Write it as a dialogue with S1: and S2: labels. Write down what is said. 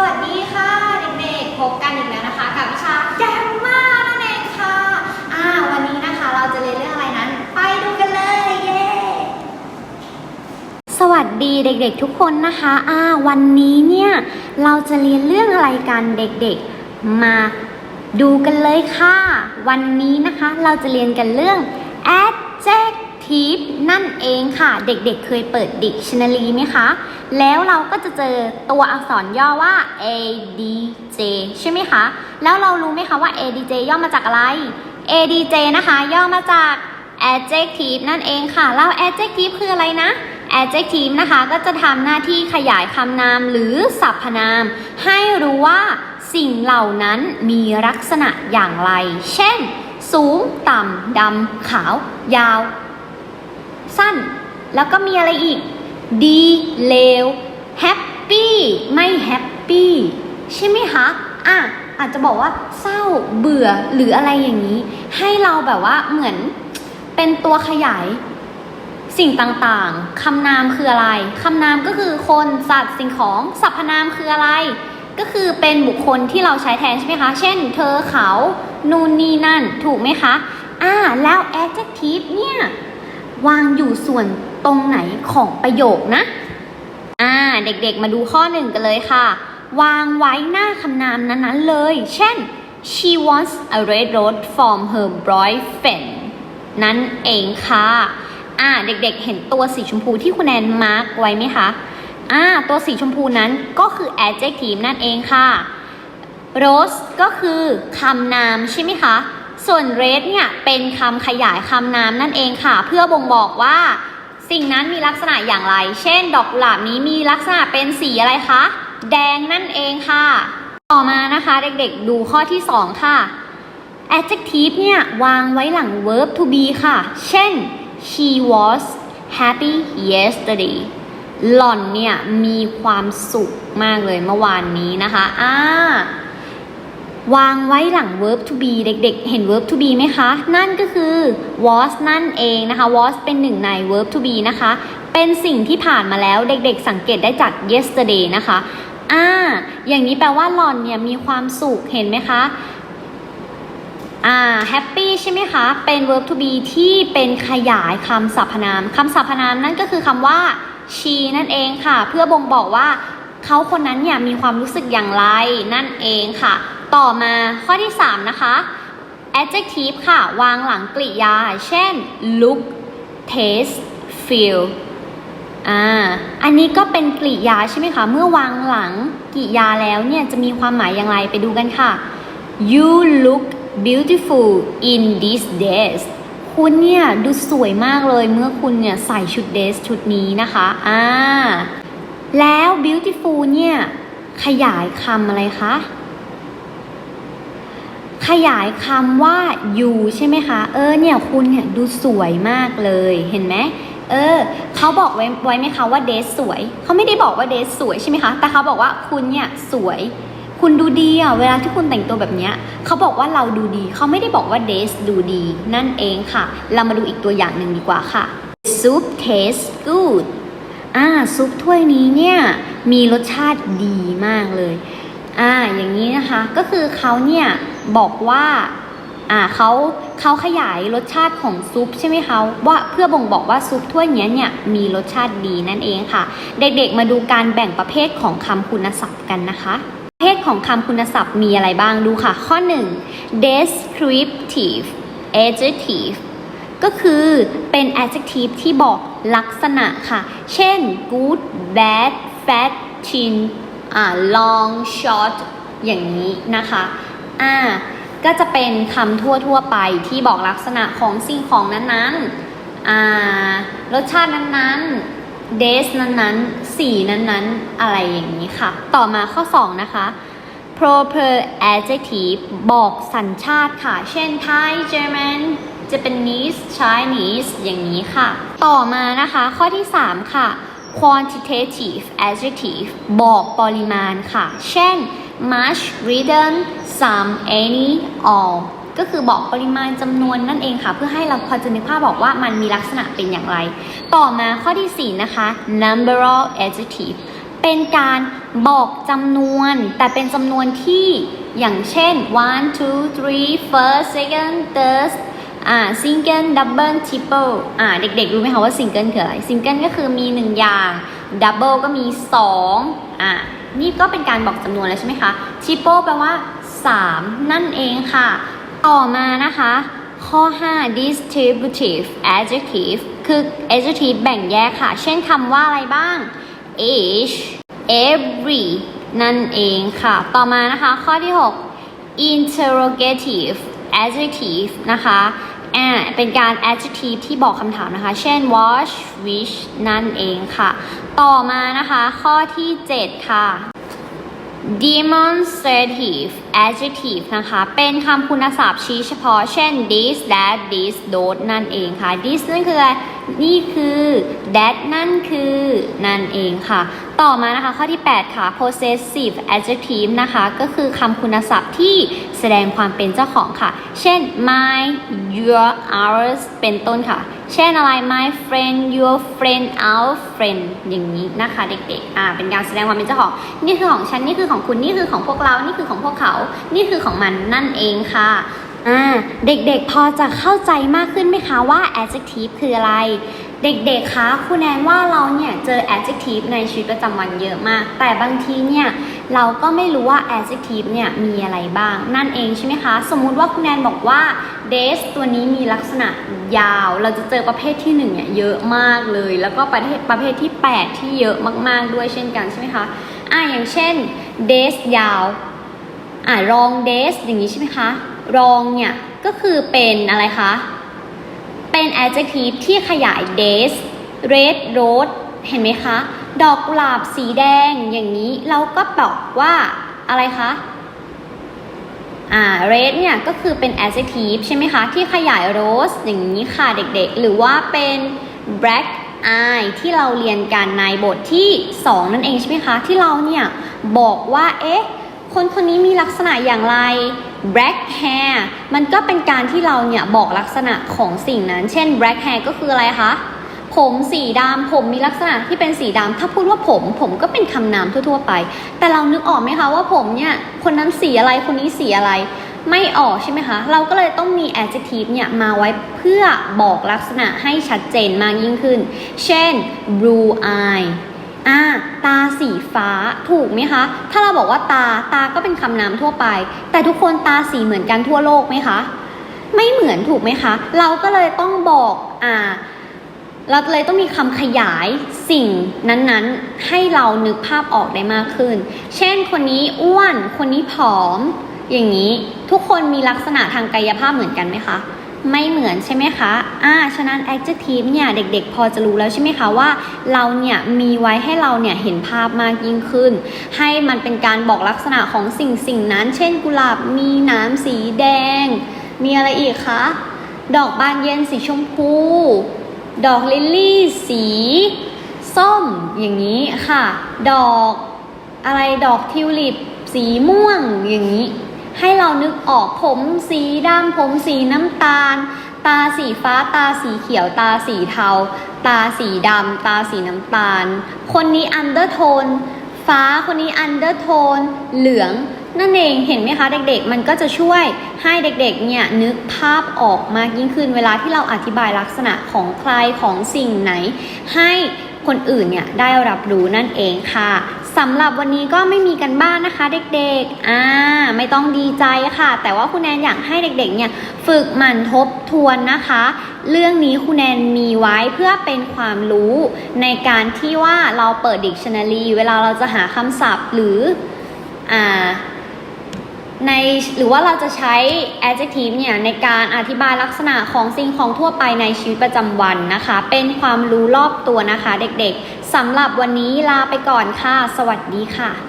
S1: สวัสดีค่ะเด็กๆพบกันอีกแล้วนะคะ กับวิชาแกมมานั่นเองค่ะอ่าวันนี้นะคะเราจะเรียนเรื่องอะไรนั้น ไปดูกันเลยเย้สวัสดีเด็กๆทุกคนนะคะอ่าวันนี้เนี่ยเราจะเรียนเรื่องอะไรกันเด็กๆ มาดูกันเลยค่ะ วันนี้นะคะเราจะเรียนกันเรื่อง นั่นเองค่ะ เด็กๆเคยเปิด dictionary ไหมคะ แล้วเราก็จะเจอตัวอักษรย่อว่า adj ใช่ไหมคะ แล้วเรารู้ไหมคะว่า adj ย่อมาจากอะไร adj นะคะ ย่อมาจาก adjective นั่นเองค่ะ แล้ว adjective คืออะไรนะ adjective นะคะก็จะทำหน้าที่ขยายคำนามหรือสรรพนาม ให้รู้ว่าสิ่งเหล่านั้นมีลักษณะอย่างไร เช่น สูง ต่ำ ดำ ขาว ยาว สั้น แล้วก็มีอะไรอีก ดีเลวแฮปปี้ไม่แฮปปี้ใช่ไหมคะอะอาจจะบอกว่าเศร้าเบื่อหรืออะไรอย่างนี้ ให้เราแบบว่าเหมือนเป็นตัวขยายสิ่งต่างๆ คำนามคืออะไร คำนามก็คือคน สัตว์ สิ่งของ สรรพนามคืออะไร ก็คือเป็นบุคคลที่เราใช้แทนใช่ไหมคะ เช่น เธอ เขา นู่นนี่นั่น ถูกไหมคะ อ่า แล้ว adjective เนี่ย วางอยู่ส่วนตรงไหนของประโยคนะ อ่า เด็กๆมาดูข้อหนึ่งกันเลยค่ะ วางไว้หน้าคำนามนั้นๆเลย เช่น she wants a red rose from her boyfriend นั่นเองค่ะ อ่า เด็กๆ เห็นตัวสีชมพูที่คุณแอนมาร์กไว้ไหมคะ อ่า ตัวสีชมพูนั้นก็คือ adjective นั่นเองค่ะ rose ก็คือคำนามใช่ไหมคะ ส่วน red เนี่ยเป็นคำขยายคำนามนั่นเองค่ะ เพื่อบ่งบอกว่า สิ่งนั้นมีลักษณะอย่างไร เช่น ดอกกุหลาบนี้มีลักษณะเป็นสีอะไรคะ แดงนั่นเองค่ะ ต่อมานะคะเด็กๆ ดูข้อที่ 2 ค่ะ adjective เนี่ยวางไว้หลัง verb to be ค่ะ เช่น she was happy yesterday หล่อนเนี่ยมีความสุขมากเลยเมื่อวานนี้นะคะ อ่า วางไว้หลัง verb to be เด็กๆ เห็น verb to be ไหมคะ นั่นก็คือ was นั่นเองนะคะ was เป็นหนึ่งใน verb to be นะคะ เป็นสิ่งที่ผ่านมาแล้วเด็กๆ สังเกตได้จาก yesterday นะคะ อ่า อย่างนี้แปลว่าหลอนเนี่ยมีความสุขเห็นไหมคะ อ่า happy ใช่ไหมคะ เป็น verb to be ที่เป็นขยายคำสรรพนาม คำสรรพนามนั่นก็คือคำว่า she นั่นเองค่ะ เพื่อบ่งบอกว่าเขาคนนั้นเนี่ยมีความรู้สึกอย่างไรนั่นเองค่ะ ต่อมาข้อที่ 3 นะคะ adjective ค่ะ วางหลังกริยา เช่น look taste feel อ่า อันนี้ก็เป็นกริยาใช่ไหมคะ เมื่อวางหลังกริยาแล้วเนี่ย จะมีความหมายอย่างไรไปดูกันค่ะ you look beautiful in this dress คุณเนี่ย ดูสวยมากเลยเมื่อคุณเนี่ย ใส่ชุดเดรสชุดนี้นะคะ อ่า แล้ว beautiful เนี่ย ขยายคำอะไรคะ ขยายคำว่า you ใช่ไหมคะ เออเนี่ยคุณเนี่ยดูสวยมากเลยเห็นไหมเออเขาบอกไว้ไว้ไหมคะว่าเดสสวย เขาไม่ได้บอกว่าเดสสวยใช่ไหมคะ แต่เขาบอกว่าคุณเนี่ยสวย คุณดูดีอะเวลาที่คุณแต่งตัวแบบเนี้ยเขาบอกว่าเราดูดี เขาไม่ได้บอกว่าเดสดูดี นั่นเองค่ะ เรามาดูอีกตัวอย่างหนึ่งดีกว่าค่ะ soup tastes good อ่าซุปถ้วยนี้เนี่ยมีรสชาติดีมากเลย อ่าอย่างนี้นะคะก็คือเขาเนี่ย บอกว่าอ่าเขาเขาขยายรสชาติของซุปใช่ไหมคะว่าเพื่อบ่งบอกว่าซุปถ้วยนี้เนี่ยมีรสชาติดีนั่นเองค่ะ เด็กๆมาดูการแบ่งประเภทของคำคุณศัพท์กันนะคะ ประเภทของคำคุณศัพท์มีอะไรบ้างดูค่ะ ข้อ 1 descriptive adjective ก็คือเป็น adjective ที่บอกลักษณะค่ะ เช่น good bad fat thin อ่า long short อย่างนี้นะคะ อ่าก็จะเป็นคำทั่วๆไปที่บอกลักษณะของสิ่งของนั้นๆอ่ารสชาตินั้นๆ เดสนั้นๆ สีนั้นๆ อะไรอย่างนี้ค่ะ ต่อมาข้อ 2 นะคะ proper adjective บอกสัญชาติค่ะ เช่น Thai German Japanese Chinese อย่างนี้ค่ะ ต่อมานะคะ ข้อที่ 3 ค่ะ quantitative adjective บอกปริมาณค่ะ เช่น much little some any all ก็คือบอกปริมาณจำนวนนั่นเองค่ะ เพื่อให้เราพอจะนึกภาพบอกว่ามันมีลักษณะเป็นอย่างไร ต่อมาข้อที่ 4 นะคะ number of adjective เป็นการบอกจำนวน แต่เป็นจำนวนที่อย่างเช่น one two three first second third อ่า single double triple อ่า เด็กๆ รู้ไหมคะว่า single คืออะไร single ก็คือมี 1 อย่าง double ก็มี 2 อ่า นี่ก็เป็นการบอกจำนวนแล้วใช่ไหมคะ triple แปลว่า 3 นั่นเองค่ะ ต่อมานะคะ ข้อ 5 distributive adjective คือ adjective แบ่งแยกค่ะ เช่นคำว่าอะไรบ้าง each every นั่นเองค่ะ ต่อมานะคะ ข้อที่ 6 interrogative adjective นะคะ อ่าเป็นการ adjective ที่บอกคำถามนะคะ เช่น watch which นั่นเองค่ะ ต่อมานะคะ ข้อที่ 7 ค่ะ demonstrative adjective นะคะ เป็นคำคุณศัพท์ชี้เฉพาะ เช่น this that this those นั่นเองค่ะ this นั่นคืออะไร นี่คือ that นั่นคือ นั่นเองค่ะ ต่อมานะคะข้อที่ 8 ค่ะ possessive adjective นะคะ ก็คือคำคุณศัพท์ที่แสดงความเป็นเจ้าของค่ะ เช่น my your ours เป็นต้นค่ะ เช่นอะไร my friend your friend our friend อย่างนี้นะคะเด็กๆ อ่า เป็นการแสดงความเป็นเจ้าของ นี่คือของฉัน นี่คือของคุณ นี่คือของพวกเรา นี่คือของพวกเขานี่คือของมันนั่นเองค่ะอ่าเด็กๆพอจะเข้าใจมากขึ้นไหมคะว่า adjective คืออะไร เด็กๆคะคุณแอนว่าเราเนี่ยเจอ adjective ในชีวิตประจำวันเยอะมาก แต่บางทีเนี่ยเราก็ไม่รู้ว่า adjective เนี่ยมีอะไรบ้าง นั่นเองใช่ไหมคะ สมมุติว่าคุณแอนบอกว่า days ตัวนี้มีลักษณะยาว เราจะเจอประเภทที่หนึ่งเนี่ยเยอะมากเลย แล้วก็ประเภทประเภทที่ 8 ที่เยอะมากๆด้วยเช่นกันใช่ไหมคะอ่าอย่างเช่น days ยาว อ่ารอง days อย่างนี้ใช่ไหมคะรองเนี่ยก็คือเป็นอะไรคะเป็น adjective ที่ขยาย days red rose เห็นไหมคะ ดอกกุหลาบสีแดงอย่างนี้เราก็บอกว่าอะไรคะอ่า red เนี่ยก็คือเป็น adjective ใช่ไหมคะ ที่ขยาย rose อย่างนี้ค่ะเด็กๆ หรือว่าเป็น black eye ที่เราเรียนกันในบทที่ 2 นั่นเองใช่ไหมคะ ที่เราเนี่ยบอกว่าเอ๊ะ คนคนนี้มีลักษณะอย่างไร black hair มันก็เป็นการที่เราเนี่ยบอกลักษณะของสิ่งนั้น เช่น black hair ก็คืออะไรคะ ผมสีดำผมมีลักษณะที่เป็นสีดำถ้าพูดว่าผม ผมก็เป็นคำนามทั่ว ๆ ไป แต่เรานึกออกไหมคะว่าผมเนี่ย คนนั้นสีอะไร คนนี้สีอะไร ไม่ออกใช่ไหมคะ เราก็เลยต้องมี adjective เนี่ยมาไว้เพื่อบอกลักษณะให้ชัดเจนมากยิ่งขึ้น เช่น blue eye อ่าตาสีฟ้าถูกไหมคะ ถ้าเราบอกว่าตาตาก็เป็นคำนามทั่วไป แต่ทุกคนตาสีเหมือนกันทั่วโลกไหมคะ ไม่เหมือนถูกไหมคะ เราก็เลยต้องบอกอ่าเราเลยต้องมีคำขยายสิ่งนั้นๆ ให้เรานึกภาพออกได้มากขึ้น เช่นคนนี้อ้วน คนนี้ผอม อย่างนี้ ทุกคนมีลักษณะทางกายภาพเหมือนกันไหมคะ ไม่เหมือนใช่ไหมคะอ่าฉะนั้น adjective เนี่ยเด็กๆ พอจะรู้แล้วใช่ไหมคะว่า เราเนี่ยมีไว้ให้เราเนี่ยเห็นภาพมากยิ่งขึ้น ให้มันเป็นการบอกลักษณะของสิ่งสิ่งนั้น เช่น กุหลาบมีหน้ำสีแดง มีอะไรอีกคะ ดอกบานเย็นสีชมพู ดอกลิลลี่สี ส้มอย่างนี้ค่ะ ดอกอะไรดอกทิวลิปสีม่วงอย่างนี้ ให้เรานึกออกผมสีดำผมสีน้ำตาล ตาสีฟ้าตาสีเขียวตาสีเทา ตาสีดำตาสีน้ำตาล คนนี้อันเดอร์โทนฟ้าคนนี้อันเดอร์โทนเหลืองนั่นเองเห็นไหมคะเด็กๆ มันก็จะช่วยให้เด็กๆ เนี่ยนึกภาพออกมากยิ่งขึ้นเวลาที่เราอธิบายลักษณะของใครของสิ่งไหน ให้คนอื่นเนี่ยได้รับรู้นั่นเองค่ะ สำหรับวันนี้ก็ไม่มีกันบ้านนะคะเด็กๆ อ่า ไม่ต้องดีใจค่ะ แต่ว่าคุณแนนอยากให้เด็กๆ เนี่ยฝึกหมั่นทบทวนนะคะ เรื่องนี้คุณแนนมีไว้เพื่อเป็นความรู้ในการที่ว่าเราเปิด dictionary เวลาเราจะหาคำศัพท์หรือ อ่าในหรือว่าเราจะใช้ adjective เนี่ยในการอธิบายลักษณะของสิ่งของทั่วไปในชีวิตประจำวันนะคะ เป็นความรู้รอบตัวนะคะเด็กๆ สำหรับวันนี้ลาไปก่อนค่ะ สวัสดีค่ะ